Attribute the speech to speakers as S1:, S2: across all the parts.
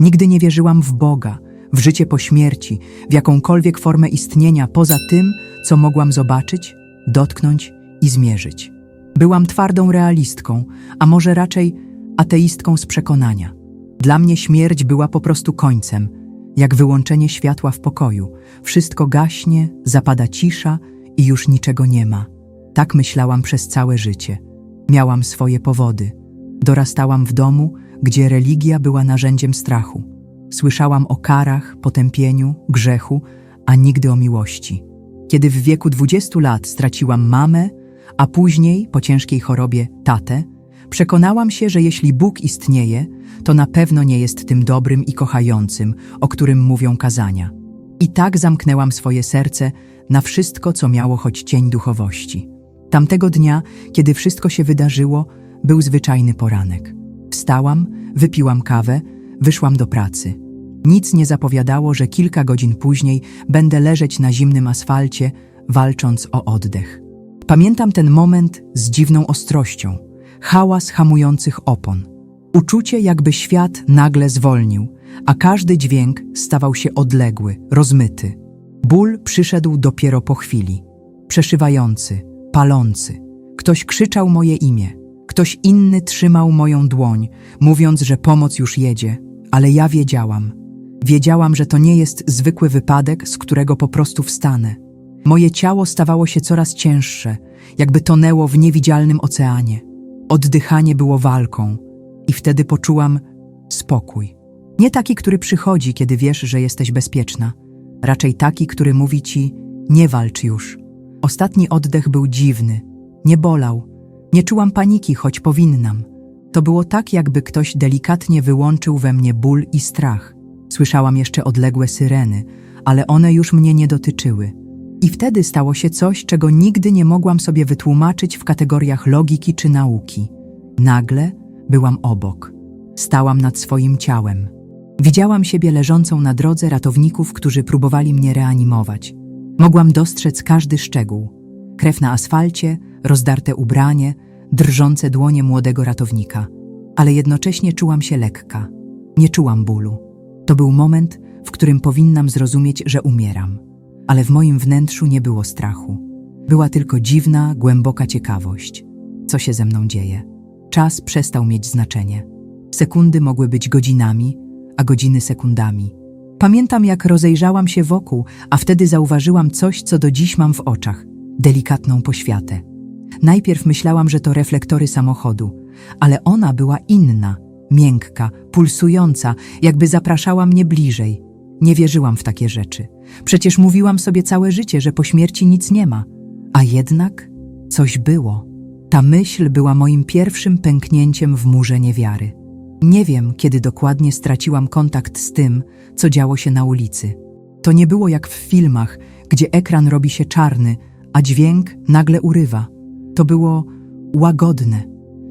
S1: Nigdy nie wierzyłam w Boga, w życie po śmierci, w jakąkolwiek formę istnienia poza tym, co mogłam zobaczyć, dotknąć i zmierzyć. Byłam twardą realistką, a może raczej ateistką z przekonania. Dla mnie śmierć była po prostu końcem, jak wyłączenie światła w pokoju. Wszystko gaśnie, zapada cisza i już niczego nie ma. Tak myślałam przez całe życie. Miałam swoje powody. Dorastałam w domu, gdzie religia była narzędziem strachu. Słyszałam o karach, potępieniu, grzechu, a nigdy o miłości. Kiedy w wieku 20 lat straciłam mamę, a później, po ciężkiej chorobie, tatę, przekonałam się, że jeśli Bóg istnieje, to na pewno nie jest tym dobrym i kochającym, o którym mówią kazania. I tak zamknęłam swoje serce na wszystko, co miało choć cień duchowości. Tamtego dnia, kiedy wszystko się wydarzyło, był zwyczajny poranek. Wstałam, wypiłam kawę, wyszłam do pracy. Nic nie zapowiadało, że kilka godzin później będę leżeć na zimnym asfalcie, walcząc o oddech. Pamiętam ten moment z dziwną ostrością, hałas hamujących opon. Uczucie, jakby świat nagle zwolnił, a każdy dźwięk stawał się odległy, rozmyty. Ból przyszedł dopiero po chwili. Przeszywający, palący. Ktoś krzyczał moje imię. Ktoś inny trzymał moją dłoń, mówiąc, że pomoc już jedzie, ale ja wiedziałam. Wiedziałam, że to nie jest zwykły wypadek, z którego po prostu wstanę. Moje ciało stawało się coraz cięższe, jakby tonęło w niewidzialnym oceanie. Oddychanie było walką i wtedy poczułam spokój. Nie taki, który przychodzi, kiedy wiesz, że jesteś bezpieczna. Raczej taki, który mówi ci: nie walcz już. Ostatni oddech był dziwny, nie bolał. Nie czułam paniki, choć powinnam. To było tak, jakby ktoś delikatnie wyłączył we mnie ból i strach. Słyszałam jeszcze odległe syreny, ale one już mnie nie dotyczyły. I wtedy stało się coś, czego nigdy nie mogłam sobie wytłumaczyć w kategoriach logiki czy nauki. Nagle byłam obok. Stałam nad swoim ciałem. Widziałam siebie leżącą na drodze ratowników, którzy próbowali mnie reanimować. Mogłam dostrzec każdy szczegół. Krew na asfalcie, rozdarte ubranie, drżące dłonie młodego ratownika. Ale jednocześnie czułam się lekka. Nie czułam bólu. To był moment, w którym powinnam zrozumieć, że umieram. Ale w moim wnętrzu nie było strachu. Była tylko dziwna, głęboka ciekawość. Co się ze mną dzieje? Czas przestał mieć znaczenie. Sekundy mogły być godzinami, a godziny sekundami. Pamiętam, jak rozejrzałam się wokół, a wtedy zauważyłam coś, co do dziś mam w oczach delikatną poświatę. Najpierw myślałam, że to reflektory samochodu, ale ona była inna, miękka, pulsująca, jakby zapraszała mnie bliżej. Nie wierzyłam w takie rzeczy. Przecież mówiłam sobie całe życie, że po śmierci nic nie ma. A jednak coś było. Ta myśl była moim pierwszym pęknięciem w murze niewiary. Nie wiem, kiedy dokładnie straciłam kontakt z tym, co działo się na ulicy. To nie było jak w filmach, gdzie ekran robi się czarny, a dźwięk nagle urywa. To było łagodne,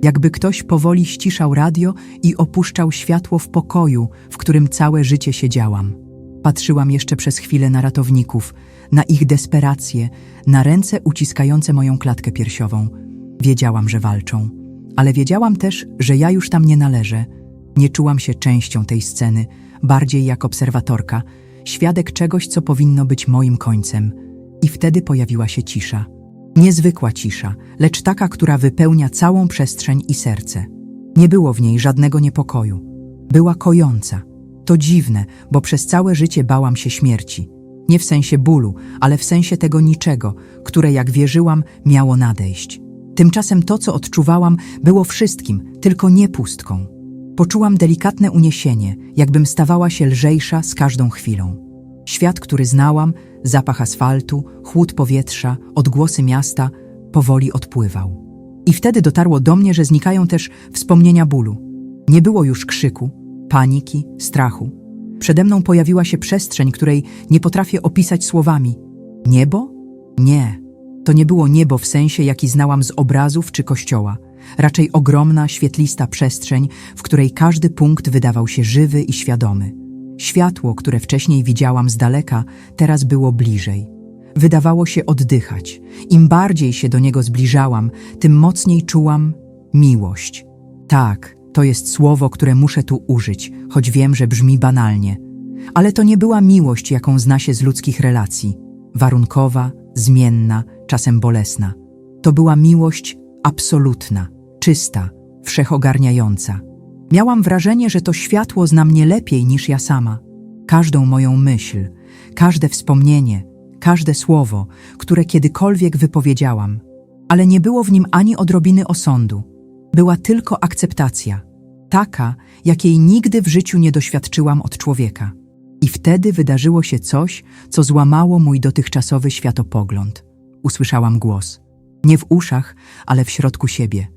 S1: jakby ktoś powoli ściszał radio i opuszczał światło w pokoju, w którym całe życie siedziałam. Patrzyłam jeszcze przez chwilę na ratowników, na ich desperację, na ręce uciskające moją klatkę piersiową. Wiedziałam, że walczą, ale wiedziałam też, że ja już tam nie należę. Nie czułam się częścią tej sceny, bardziej jak obserwatorka, świadek czegoś, co powinno być moim końcem. I wtedy pojawiła się cisza. Niezwykła cisza, lecz taka, która wypełnia całą przestrzeń i serce. Nie było w niej żadnego niepokoju. Była kojąca. To dziwne, bo przez całe życie bałam się śmierci. Nie w sensie bólu, ale w sensie tego niczego, które, jak wierzyłam, miało nadejść. Tymczasem to, co odczuwałam, było wszystkim, tylko nie pustką. Poczułam delikatne uniesienie, jakbym stawała się lżejsza z każdą chwilą. Świat, który znałam, zapach asfaltu, chłód powietrza, odgłosy miasta, powoli odpływał. I wtedy dotarło do mnie, że znikają też wspomnienia bólu. Nie było już krzyku, paniki, strachu. Przede mną pojawiła się przestrzeń, której nie potrafię opisać słowami. Niebo? Nie. To nie było niebo w sensie, jaki znałam z obrazów czy kościoła. Raczej ogromna, świetlista przestrzeń, w której każdy punkt wydawał się żywy i świadomy. Światło, które wcześniej widziałam z daleka, teraz było bliżej. Wydawało się oddychać. Im bardziej się do niego zbliżałam, tym mocniej czułam miłość. Tak, To jest słowo, które muszę tu użyć, choć wiem, że brzmi banalnie. Ale to nie była miłość, jaką zna się z ludzkich relacji. Warunkowa, zmienna, czasem bolesna. To była miłość absolutna, czysta, wszechogarniająca. Miałam wrażenie, że to światło zna mnie lepiej niż ja sama. Każdą moją myśl, każde wspomnienie, każde słowo, które kiedykolwiek wypowiedziałam. Ale nie było w nim ani odrobiny osądu. Była tylko akceptacja, taka, jakiej nigdy w życiu nie doświadczyłam od człowieka. I wtedy wydarzyło się coś, co złamało mój dotychczasowy światopogląd. Usłyszałam głos. Nie w uszach, ale w środku siebie.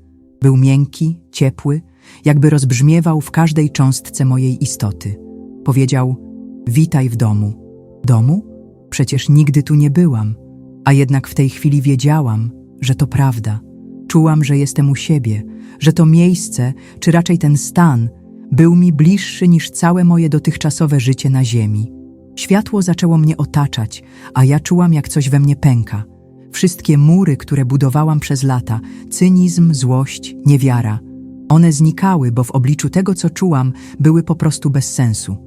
S1: Był miękki, ciepły, jakby rozbrzmiewał w każdej cząstce mojej istoty. Powiedział: Witaj w domu. Domu? Przecież nigdy tu nie byłam. A jednak w tej chwili wiedziałam, że to prawda. Czułam, że jestem u siebie, że to miejsce, czy raczej ten stan, był mi bliższy niż całe moje dotychczasowe życie na ziemi. Światło zaczęło mnie otaczać, a ja czułam, jak coś we mnie pęka. Wszystkie mury, które budowałam przez lata, cynizm, złość, niewiara, one znikały, bo w obliczu tego, co czułam, były po prostu bez sensu.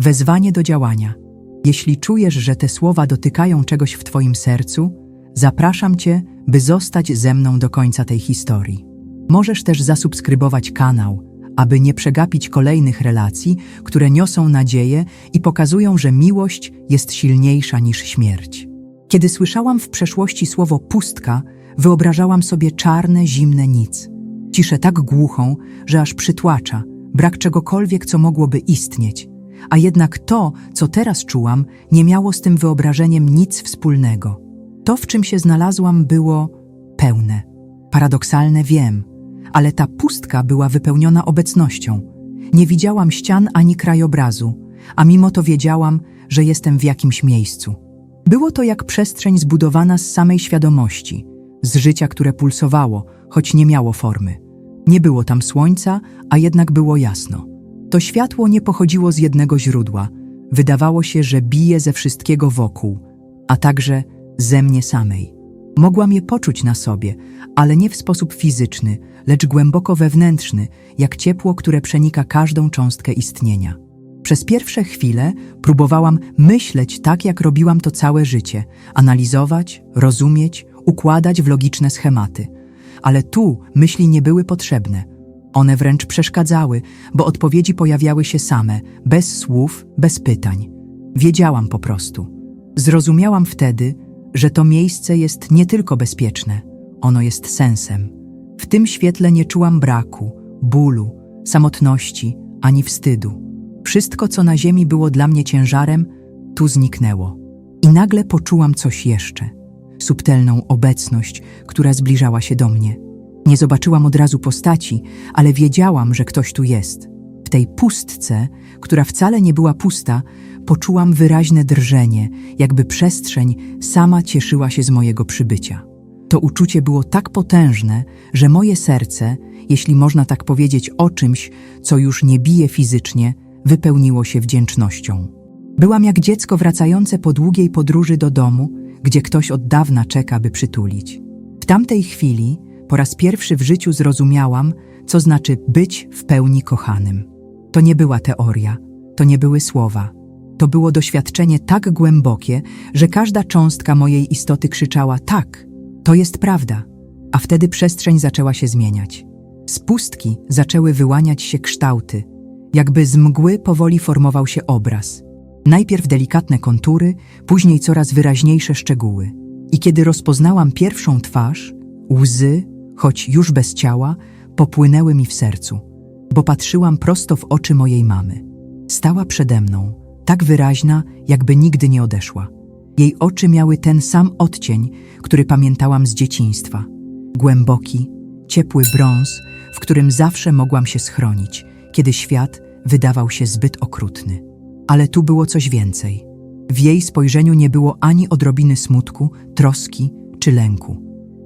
S1: Wezwanie do działania. Jeśli czujesz, że te słowa dotykają czegoś w Twoim sercu, zapraszam Cię, by zostać ze mną do końca tej historii. Możesz też zasubskrybować kanał, aby nie przegapić kolejnych relacji, które niosą nadzieję i pokazują, że miłość jest silniejsza niż śmierć. Kiedy słyszałam w przeszłości słowo pustka, wyobrażałam sobie czarne, zimne nic. Ciszę tak głuchą, że aż przytłacza, brak czegokolwiek, co mogłoby istnieć. A jednak to, co teraz czułam, nie miało z tym wyobrażeniem nic wspólnego. To, w czym się znalazłam, było pełne. Paradoksalne wiem, ale ta pustka była wypełniona obecnością. Nie widziałam ścian ani krajobrazu, a mimo to wiedziałam, że jestem w jakimś miejscu. Było to jak przestrzeń zbudowana z samej świadomości, z życia, które pulsowało, choć nie miało formy. Nie było tam słońca, a jednak było jasno. To światło nie pochodziło z jednego źródła. Wydawało się, że bije ze wszystkiego wokół, a także ze mnie samej. Mogłam je poczuć na sobie, ale nie w sposób fizyczny, lecz głęboko wewnętrzny, jak ciepło, które przenika każdą cząstkę istnienia. Przez pierwsze chwile próbowałam myśleć tak, jak robiłam to całe życie, analizować, rozumieć, układać w logiczne schematy. Ale tu myśli nie były potrzebne. One wręcz przeszkadzały, bo odpowiedzi pojawiały się same, bez słów, bez pytań. Wiedziałam po prostu. Zrozumiałam wtedy, że to miejsce jest nie tylko bezpieczne, ono jest sensem. W tym świetle nie czułam braku, bólu, samotności ani wstydu. Wszystko, co na ziemi było dla mnie ciężarem, tu zniknęło. I nagle poczułam coś jeszcze subtelną obecność, która zbliżała się do mnie. Nie zobaczyłam od razu postaci, ale wiedziałam, że ktoś tu jest. W tej pustce, która wcale nie była pusta, poczułam wyraźne drżenie, jakby przestrzeń sama cieszyła się z mojego przybycia. To uczucie było tak potężne, że moje serce, jeśli można tak powiedzieć o czymś, co już nie bije fizycznie, wypełniło się wdzięcznością. Byłam jak dziecko wracające po długiej podróży do domu, gdzie ktoś od dawna czeka, by przytulić. W tamtej chwili po raz pierwszy w życiu zrozumiałam, co znaczy być w pełni kochanym. To nie była teoria, to nie były słowa. To było doświadczenie tak głębokie, że każda cząstka mojej istoty krzyczała: Tak, to jest prawda. A wtedy przestrzeń zaczęła się zmieniać. Z pustki zaczęły wyłaniać się kształty, jakby z mgły powoli formował się obraz. Najpierw delikatne kontury, później coraz wyraźniejsze szczegóły. I kiedy rozpoznałam pierwszą twarz, łzy, choć już bez ciała, popłynęły mi w sercu, bo patrzyłam prosto w oczy mojej mamy. Stała przede mną, tak wyraźna, jakby nigdy nie odeszła. Jej oczy miały ten sam odcień, który pamiętałam z dzieciństwa. Głęboki, ciepły brąz, w którym zawsze mogłam się schronić, kiedy świat wydawał się zbyt okrutny. Ale tu było coś więcej. W jej spojrzeniu nie było ani odrobiny smutku, troski czy lęku.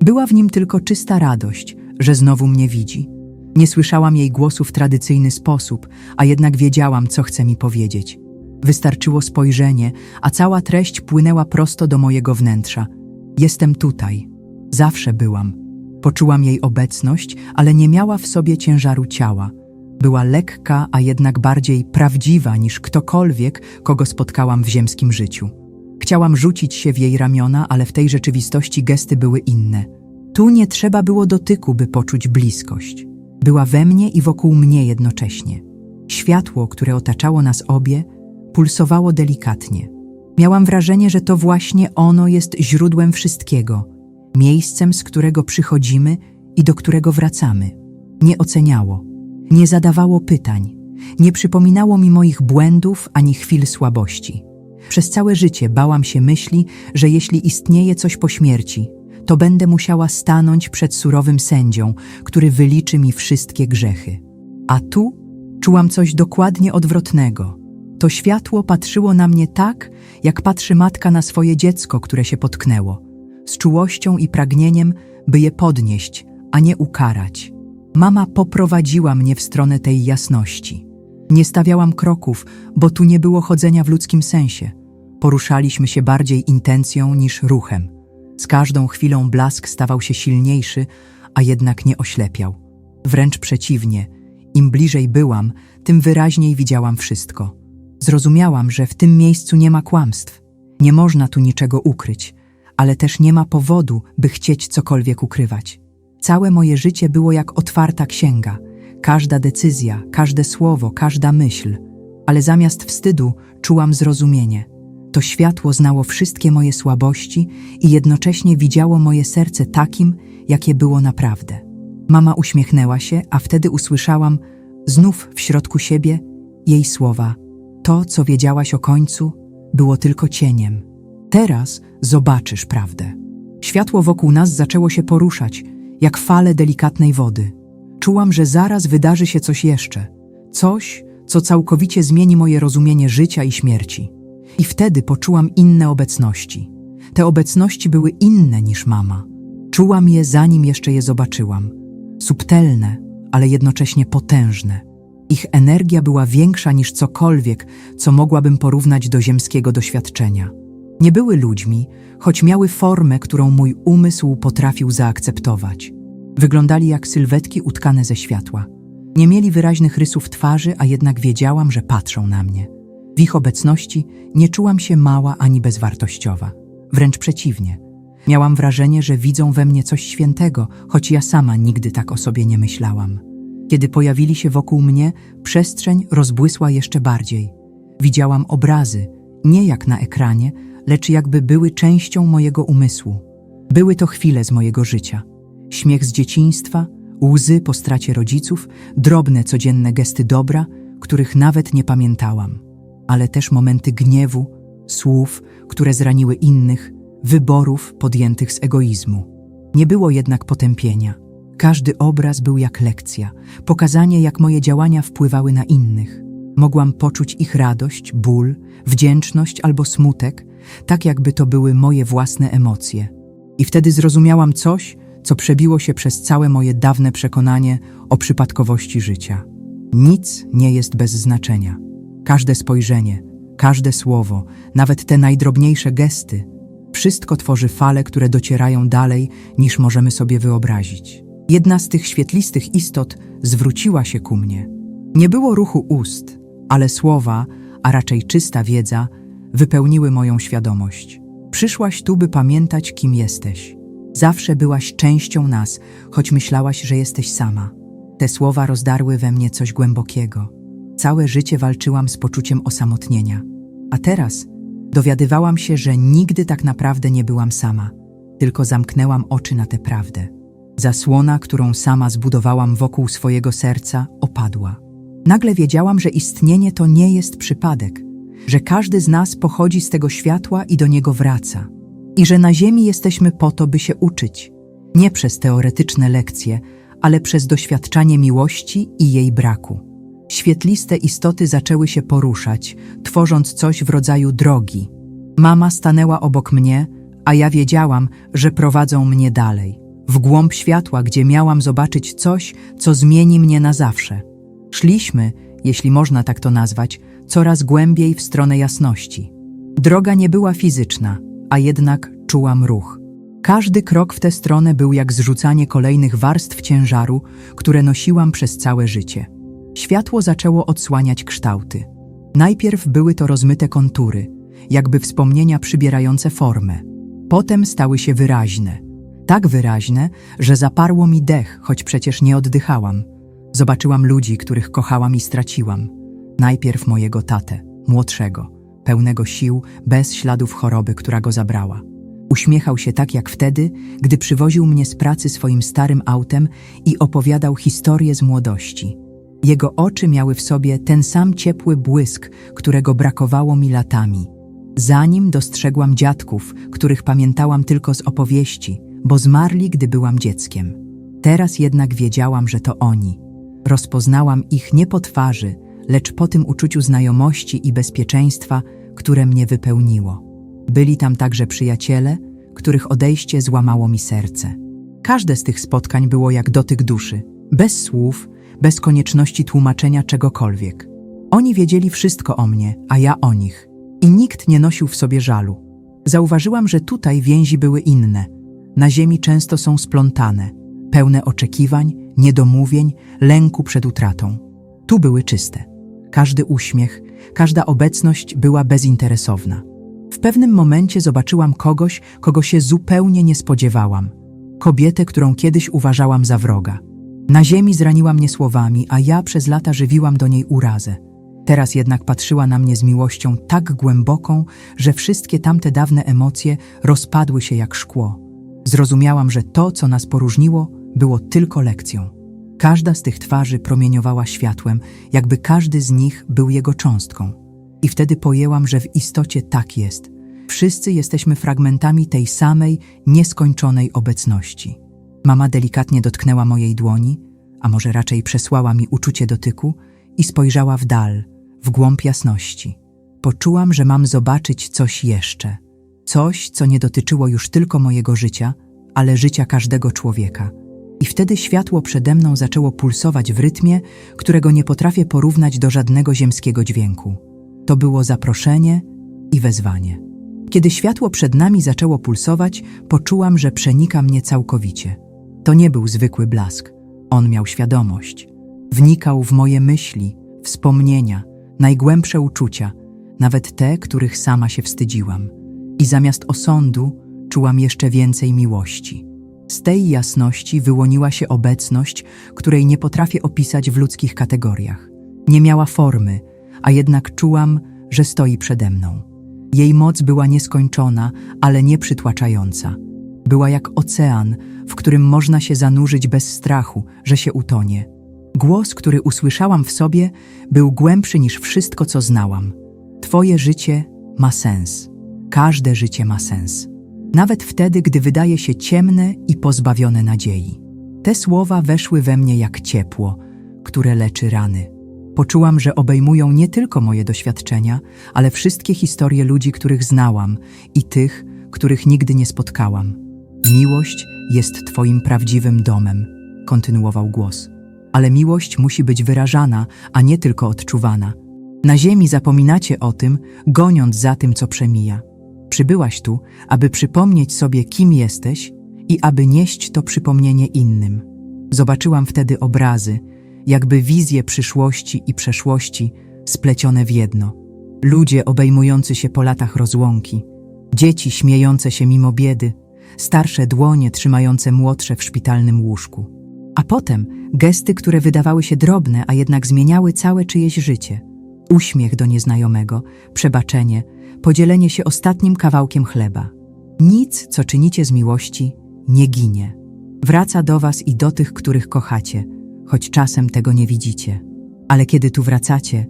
S1: Była w nim tylko czysta radość, że znowu mnie widzi. Nie słyszałam jej głosu w tradycyjny sposób, a jednak wiedziałam, co chce mi powiedzieć. Wystarczyło spojrzenie, a cała treść płynęła prosto do mojego wnętrza. Jestem tutaj. Zawsze byłam. Poczułam jej obecność, ale nie miała w sobie ciężaru ciała. Była lekka, a jednak bardziej prawdziwa niż ktokolwiek, kogo spotkałam w ziemskim życiu. Chciałam rzucić się w jej ramiona, ale w tej rzeczywistości gesty były inne. Tu nie trzeba było dotyku, by poczuć bliskość. Była we mnie i wokół mnie jednocześnie. Światło, które otaczało nas obie, pulsowało delikatnie. Miałam wrażenie, że to właśnie ono jest źródłem wszystkiego, miejscem, z którego przychodzimy i do którego wracamy. Nie oceniało, nie zadawało pytań, nie przypominało mi moich błędów ani chwil słabości. Przez całe życie bałam się myśli, że jeśli istnieje coś po śmierci, to będę musiała stanąć przed surowym sędzią, który wyliczy mi wszystkie grzechy. A tu czułam coś dokładnie odwrotnego. To światło patrzyło na mnie tak, jak patrzy matka na swoje dziecko, które się potknęło, z czułością i pragnieniem, by je podnieść, a nie ukarać. Mama poprowadziła mnie w stronę tej jasności. Nie stawiałam kroków, bo tu nie było chodzenia w ludzkim sensie. Poruszaliśmy się bardziej intencją niż ruchem. Z każdą chwilą blask stawał się silniejszy, a jednak nie oślepiał. Wręcz przeciwnie, im bliżej byłam, tym wyraźniej widziałam wszystko. Zrozumiałam, że w tym miejscu nie ma kłamstw. Nie można tu niczego ukryć, ale też nie ma powodu, by chcieć cokolwiek ukrywać. Całe moje życie było jak otwarta księga. Każda decyzja, każde słowo, każda myśl. Ale zamiast wstydu czułam zrozumienie. To światło znało wszystkie moje słabości i jednocześnie widziało moje serce takim, jakie było naprawdę. Mama uśmiechnęła się, a wtedy usłyszałam znów w środku siebie jej słowa. To, co wiedziałaś o końcu, było tylko cieniem. Teraz zobaczysz prawdę. Światło wokół nas zaczęło się poruszać, jak fale delikatnej wody. Czułam, że zaraz wydarzy się coś jeszcze. Coś, co całkowicie zmieni moje rozumienie życia i śmierci. I wtedy poczułam inne obecności. Te obecności były inne niż mama. Czułam je, zanim jeszcze je zobaczyłam. Subtelne, ale jednocześnie potężne. Ich energia była większa niż cokolwiek, co mogłabym porównać do ziemskiego doświadczenia. Nie były ludźmi, choć miały formę, którą mój umysł potrafił zaakceptować. Wyglądali jak sylwetki utkane ze światła. Nie mieli wyraźnych rysów twarzy, a jednak wiedziałam, że patrzą na mnie. W ich obecności nie czułam się mała ani bezwartościowa. Wręcz przeciwnie. Miałam wrażenie, że widzą we mnie coś świętego, choć ja sama nigdy tak o sobie nie myślałam. Kiedy pojawili się wokół mnie, przestrzeń rozbłysła jeszcze bardziej. Widziałam obrazy, nie jak na ekranie, lecz jakby były częścią mojego umysłu. Były to chwile z mojego życia. Śmiech z dzieciństwa, łzy po stracie rodziców, drobne codzienne gesty dobra, których nawet nie pamiętałam, ale też momenty gniewu, słów, które zraniły innych, wyborów podjętych z egoizmu. Nie było jednak potępienia. Każdy obraz był jak lekcja, pokazanie, jak moje działania wpływały na innych. Mogłam poczuć ich radość, ból, wdzięczność albo smutek, tak jakby to były moje własne emocje. I wtedy zrozumiałam coś, co przebiło się przez całe moje dawne przekonanie o przypadkowości życia. Nic nie jest bez znaczenia. Każde spojrzenie, każde słowo, nawet te najdrobniejsze gesty, wszystko tworzy fale, które docierają dalej niż możemy sobie wyobrazić. Jedna z tych świetlistych istot zwróciła się ku mnie. Nie było ruchu ust, ale słowa, a raczej czysta wiedza, wypełniły moją świadomość. Przyszłaś tu, by pamiętać, kim jesteś. Zawsze byłaś częścią nas, choć myślałaś, że jesteś sama. Te słowa rozdarły we mnie coś głębokiego. Całe życie walczyłam z poczuciem osamotnienia. A teraz dowiadywałam się, że nigdy tak naprawdę nie byłam sama, tylko zamknęłam oczy na tę prawdę. Zasłona, którą sama zbudowałam wokół swojego serca, opadła. Nagle wiedziałam, że istnienie to nie jest przypadek, że każdy z nas pochodzi z tego światła i do niego wraca, i że na Ziemi jesteśmy po to, by się uczyć, nie przez teoretyczne lekcje, ale przez doświadczanie miłości i jej braku. Świetliste istoty zaczęły się poruszać, tworząc coś w rodzaju drogi. Mama stanęła obok mnie, a ja wiedziałam, że prowadzą mnie dalej, w głąb światła, gdzie miałam zobaczyć coś, co zmieni mnie na zawsze. Szliśmy, jeśli można tak to nazwać, coraz głębiej w stronę jasności. Droga nie była fizyczna, a jednak czułam ruch. Każdy krok w tę stronę był jak zrzucanie kolejnych warstw ciężaru, które nosiłam przez całe życie. Światło zaczęło odsłaniać kształty. Najpierw były to rozmyte kontury, jakby wspomnienia przybierające formę. Potem stały się wyraźne. Tak wyraźne, że zaparło mi dech, choć przecież nie oddychałam. Zobaczyłam ludzi, których kochałam i straciłam. Najpierw mojego tatę, młodszego, pełnego sił, bez śladów choroby, która go zabrała. Uśmiechał się tak jak wtedy, gdy przywoził mnie z pracy swoim starym autem i opowiadał historię z młodości. Jego oczy miały w sobie ten sam ciepły błysk, którego brakowało mi latami. Zanim dostrzegłam dziadków, których pamiętałam tylko z opowieści, bo zmarli, gdy byłam dzieckiem. Teraz jednak wiedziałam, że to oni. Rozpoznałam ich nie po twarzy, lecz po tym uczuciu znajomości i bezpieczeństwa, które mnie wypełniło. Byli tam także przyjaciele, których odejście złamało mi serce. Każde z tych spotkań było jak dotyk duszy, bez słów, bez konieczności tłumaczenia czegokolwiek. Oni wiedzieli wszystko o mnie, a ja o nich. I nikt nie nosił w sobie żalu. Zauważyłam, że tutaj więzi były inne. Na ziemi często są splątane, pełne oczekiwań, niedomówień, lęku przed utratą. Tu były czyste. Każdy uśmiech, każda obecność była bezinteresowna. W pewnym momencie zobaczyłam kogoś, kogo się zupełnie nie spodziewałam. Kobietę, którą kiedyś uważałam za wroga. Na ziemi zraniła mnie słowami, a ja przez lata żywiłam do niej urazę. Teraz jednak patrzyła na mnie z miłością tak głęboką, że wszystkie tamte dawne emocje rozpadły się jak szkło. Zrozumiałam, że to, co nas poróżniło, było tylko lekcją. Każda z tych twarzy promieniowała światłem, jakby każdy z nich był jego cząstką. I wtedy pojęłam, że w istocie tak jest. Wszyscy jesteśmy fragmentami tej samej, nieskończonej obecności. Mama delikatnie dotknęła mojej dłoni, a może raczej przesłała mi uczucie dotyku i spojrzała w dal, w głąb jasności. Poczułam, że mam zobaczyć coś jeszcze. Coś, co nie dotyczyło już tylko mojego życia, ale życia każdego człowieka. I wtedy światło przede mną zaczęło pulsować w rytmie, którego nie potrafię porównać do żadnego ziemskiego dźwięku. To było zaproszenie i wezwanie. Kiedy światło przed nami zaczęło pulsować, poczułam, że przenika mnie całkowicie. To nie był zwykły blask. On miał świadomość. Wnikał w moje myśli, wspomnienia, najgłębsze uczucia, nawet te, których sama się wstydziłam. I zamiast osądu czułam jeszcze więcej miłości. Z tej jasności wyłoniła się obecność, której nie potrafię opisać w ludzkich kategoriach. Nie miała formy, a jednak czułam, że stoi przede mną. Jej moc była nieskończona, ale nieprzytłaczająca. Była jak ocean, w którym można się zanurzyć bez strachu, że się utonie. Głos, który usłyszałam w sobie, był głębszy niż wszystko, co znałam. Twoje życie ma sens. Każde życie ma sens. Nawet wtedy, gdy wydaje się ciemne i pozbawione nadziei. Te słowa weszły we mnie jak ciepło, które leczy rany. Poczułam, że obejmują nie tylko moje doświadczenia, ale wszystkie historie ludzi, których znałam i tych, których nigdy nie spotkałam. Miłość jest Twoim prawdziwym domem, kontynuował głos. Ale miłość musi być wyrażana, a nie tylko odczuwana. Na ziemi zapominacie o tym, goniąc za tym, co przemija. Przybyłaś tu, aby przypomnieć sobie, kim jesteś i aby nieść to przypomnienie innym. Zobaczyłam wtedy obrazy, jakby wizje przyszłości i przeszłości splecione w jedno. Ludzie obejmujący się po latach rozłąki, dzieci śmiejące się mimo biedy, starsze dłonie trzymające młodsze w szpitalnym łóżku. A potem gesty, które wydawały się drobne, a jednak zmieniały całe czyjeś życie. Uśmiech do nieznajomego, przebaczenie, podzielenie się ostatnim kawałkiem chleba. Nic, co czynicie z miłości, nie ginie. Wraca do was i do tych, których kochacie, choć czasem tego nie widzicie. Ale kiedy tu wracacie,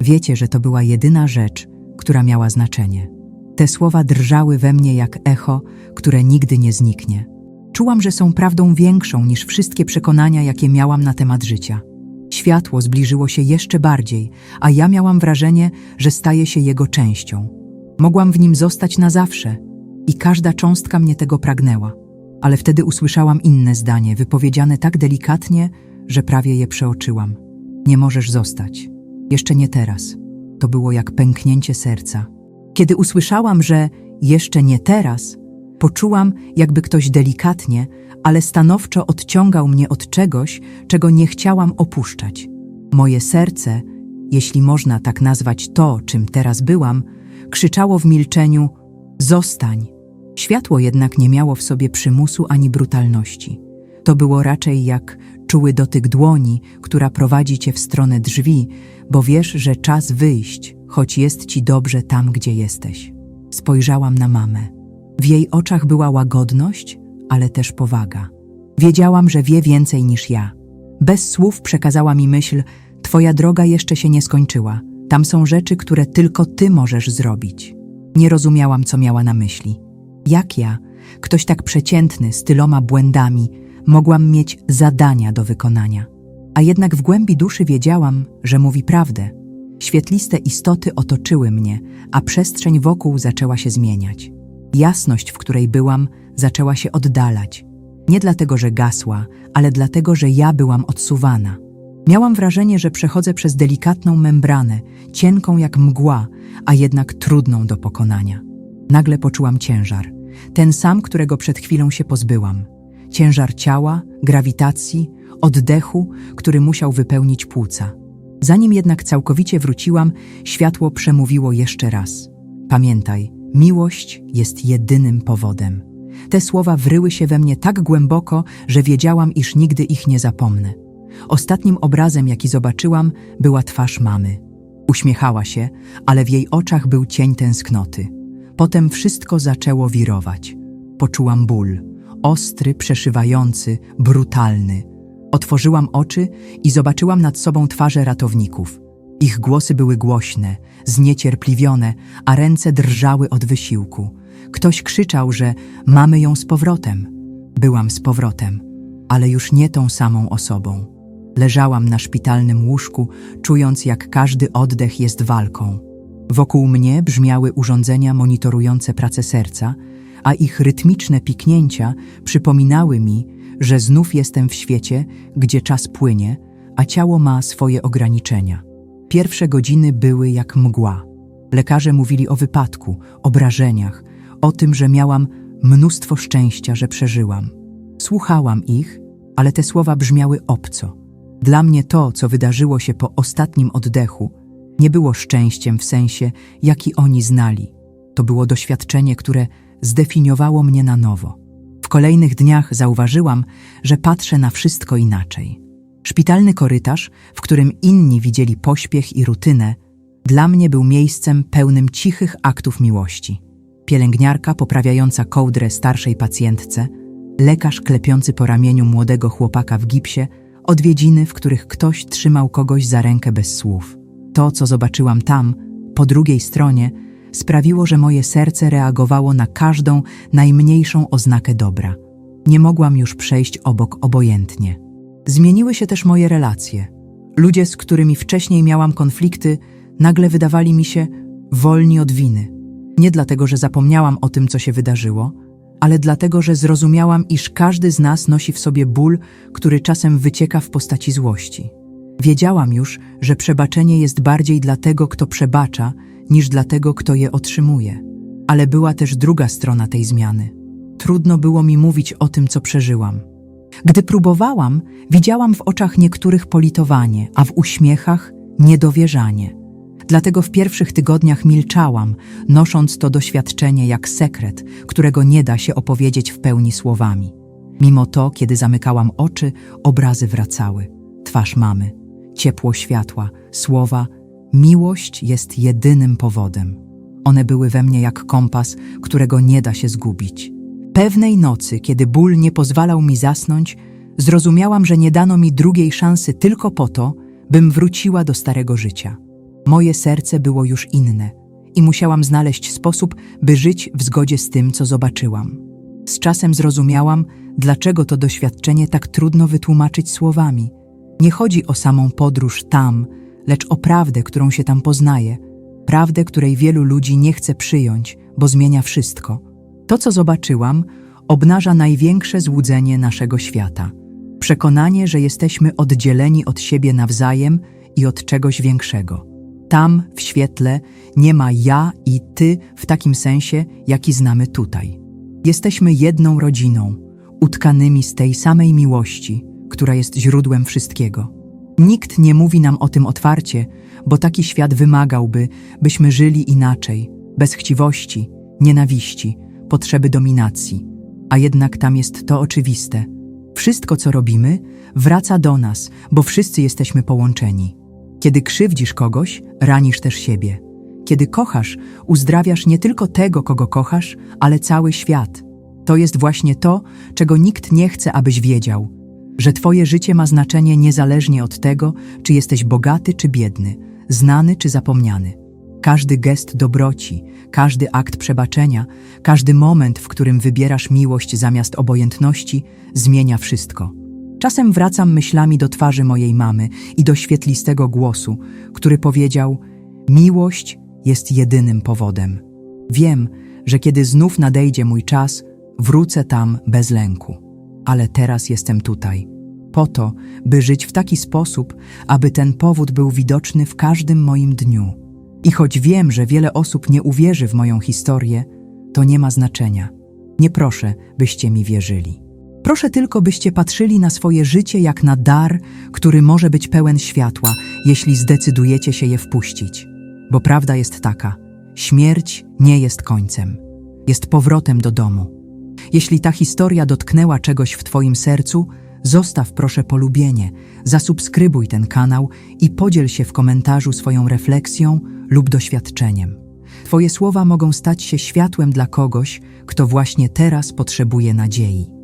S1: wiecie, że to była jedyna rzecz, która miała znaczenie. Te słowa drżały we mnie jak echo, które nigdy nie zniknie. Czułam, że są prawdą większą niż wszystkie przekonania, jakie miałam na temat życia. Światło zbliżyło się jeszcze bardziej, a ja miałam wrażenie, że staje się jego częścią. Mogłam w nim zostać na zawsze i każda cząstka mnie tego pragnęła. Ale wtedy usłyszałam inne zdanie, wypowiedziane tak delikatnie, że prawie je przeoczyłam. Nie możesz zostać. Jeszcze nie teraz. To było jak pęknięcie serca. Kiedy usłyszałam, że jeszcze nie teraz, poczułam, jakby ktoś delikatnie, ale stanowczo odciągał mnie od czegoś, czego nie chciałam opuszczać. Moje serce, jeśli można tak nazwać to, czym teraz byłam, krzyczało w milczeniu: Zostań! Światło jednak nie miało w sobie przymusu ani brutalności. To było raczej jak czuły dotyk dłoni, która prowadzi cię w stronę drzwi, bo wiesz, że czas wyjść, choć jest ci dobrze tam, gdzie jesteś. Spojrzałam na mamę. W jej oczach była łagodność, ale też powaga. Wiedziałam, że wie więcej niż ja. Bez słów przekazała mi myśl: Twoja droga jeszcze się nie skończyła. Tam są rzeczy, które tylko ty możesz zrobić. Nie rozumiałam, co miała na myśli. Jak ja, ktoś tak przeciętny, z tyloma błędami, mogłam mieć zadania do wykonania. A jednak w głębi duszy wiedziałam, że mówi prawdę. Świetliste istoty otoczyły mnie, a przestrzeń wokół zaczęła się zmieniać. Jasność, w której byłam, zaczęła się oddalać. Nie dlatego, że gasła, ale dlatego, że ja byłam odsuwana. Miałam wrażenie, że przechodzę przez delikatną membranę, cienką jak mgła, a jednak trudną do pokonania. Nagle poczułam ciężar, ten sam, którego przed chwilą się pozbyłam. Ciężar ciała, grawitacji, oddechu, który musiał wypełnić płuca. Zanim jednak całkowicie wróciłam, światło przemówiło jeszcze raz. Pamiętaj, miłość jest jedynym powodem. Te słowa wryły się we mnie tak głęboko, że wiedziałam, iż nigdy ich nie zapomnę. Ostatnim obrazem, jaki zobaczyłam, była twarz mamy. Uśmiechała się, ale w jej oczach był cień tęsknoty. Potem wszystko zaczęło wirować. Poczułam ból, ostry, przeszywający, brutalny. Otworzyłam oczy i zobaczyłam nad sobą twarze ratowników. Ich głosy były głośne, zniecierpliwione, a ręce drżały od wysiłku. Ktoś krzyczał, że mamy ją z powrotem. Byłam z powrotem, ale już nie tą samą osobą. Leżałam na szpitalnym łóżku, czując jak każdy oddech jest walką. Wokół mnie brzmiały urządzenia monitorujące pracę serca, a ich rytmiczne piknięcia przypominały mi, że znów jestem w świecie, gdzie czas płynie, a ciało ma swoje ograniczenia. Pierwsze godziny były jak mgła. Lekarze mówili o wypadku, obrażeniach, o tym, że miałam mnóstwo szczęścia, że przeżyłam. Słuchałam ich, ale te słowa brzmiały obco. Dla mnie to, co wydarzyło się po ostatnim oddechu, nie było szczęściem w sensie, jaki oni znali. To było doświadczenie, które zdefiniowało mnie na nowo. W kolejnych dniach zauważyłam, że patrzę na wszystko inaczej. Szpitalny korytarz, w którym inni widzieli pośpiech i rutynę, dla mnie był miejscem pełnym cichych aktów miłości. Pielęgniarka poprawiająca kołdrę starszej pacjentce, lekarz klepiący po ramieniu młodego chłopaka w gipsie, odwiedziny, w których ktoś trzymał kogoś za rękę bez słów. To, co zobaczyłam tam, po drugiej stronie, sprawiło, że moje serce reagowało na każdą najmniejszą oznakę dobra. Nie mogłam już przejść obok obojętnie. Zmieniły się też moje relacje. Ludzie, z którymi wcześniej miałam konflikty, nagle wydawali mi się wolni od winy. Nie dlatego, że zapomniałam o tym, co się wydarzyło, ale dlatego, że zrozumiałam, iż każdy z nas nosi w sobie ból, który czasem wycieka w postaci złości. Wiedziałam już, że przebaczenie jest bardziej dla tego, kto przebacza, niż dla tego, kto je otrzymuje. Ale była też druga strona tej zmiany. Trudno było mi mówić o tym, co przeżyłam. Gdy próbowałam, widziałam w oczach niektórych politowanie, a w uśmiechach niedowierzanie. Dlatego w pierwszych tygodniach milczałam, nosząc to doświadczenie jak sekret, którego nie da się opowiedzieć w pełni słowami. Mimo to, kiedy zamykałam oczy, obrazy wracały. Twarz mamy, ciepło światła, słowa, miłość jest jedynym powodem. One były we mnie jak kompas, którego nie da się zgubić. Pewnej nocy, kiedy ból nie pozwalał mi zasnąć, zrozumiałam, że nie dano mi drugiej szansy tylko po to, bym wróciła do starego życia. Moje serce było już inne i musiałam znaleźć sposób, by żyć w zgodzie z tym, co zobaczyłam. Z czasem zrozumiałam, dlaczego to doświadczenie tak trudno wytłumaczyć słowami. Nie chodzi o samą podróż tam, lecz o prawdę, którą się tam poznaje, prawdę, której wielu ludzi nie chce przyjąć, bo zmienia wszystko. To, co zobaczyłam, obnaża największe złudzenie naszego świata. Przekonanie, że jesteśmy oddzieleni od siebie nawzajem i od czegoś większego. Tam, w świetle, nie ma ja i ty w takim sensie, jaki znamy tutaj. Jesteśmy jedną rodziną, utkanymi z tej samej miłości, która jest źródłem wszystkiego. Nikt nie mówi nam o tym otwarcie, bo taki świat wymagałby, byśmy żyli inaczej, bez chciwości, nienawiści, potrzeby dominacji. A jednak tam jest to oczywiste. Wszystko, co robimy, wraca do nas, bo wszyscy jesteśmy połączeni. Kiedy krzywdzisz kogoś, ranisz też siebie. Kiedy kochasz, uzdrawiasz nie tylko tego, kogo kochasz, ale cały świat. To jest właśnie to, czego nikt nie chce, abyś wiedział. Że twoje życie ma znaczenie niezależnie od tego, czy jesteś bogaty czy biedny, znany czy zapomniany. Każdy gest dobroci, każdy akt przebaczenia, każdy moment, w którym wybierasz miłość zamiast obojętności, zmienia wszystko. Czasem wracam myślami do twarzy mojej mamy i do świetlistego głosu, który powiedział: Miłość jest jedynym powodem. Wiem, że kiedy znów nadejdzie mój czas, wrócę tam bez lęku. Ale teraz jestem tutaj, po to, by żyć w taki sposób, aby ten powód był widoczny w każdym moim dniu. I choć wiem, że wiele osób nie uwierzy w moją historię, to nie ma znaczenia. Nie proszę, byście mi wierzyli. Proszę tylko, byście patrzyli na swoje życie jak na dar, który może być pełen światła, jeśli zdecydujecie się je wpuścić. Bo prawda jest taka: śmierć nie jest końcem, jest powrotem do domu. Jeśli ta historia dotknęła czegoś w Twoim sercu, zostaw proszę polubienie, zasubskrybuj ten kanał i podziel się w komentarzu swoją refleksją lub doświadczeniem. Twoje słowa mogą stać się światłem dla kogoś, kto właśnie teraz potrzebuje nadziei.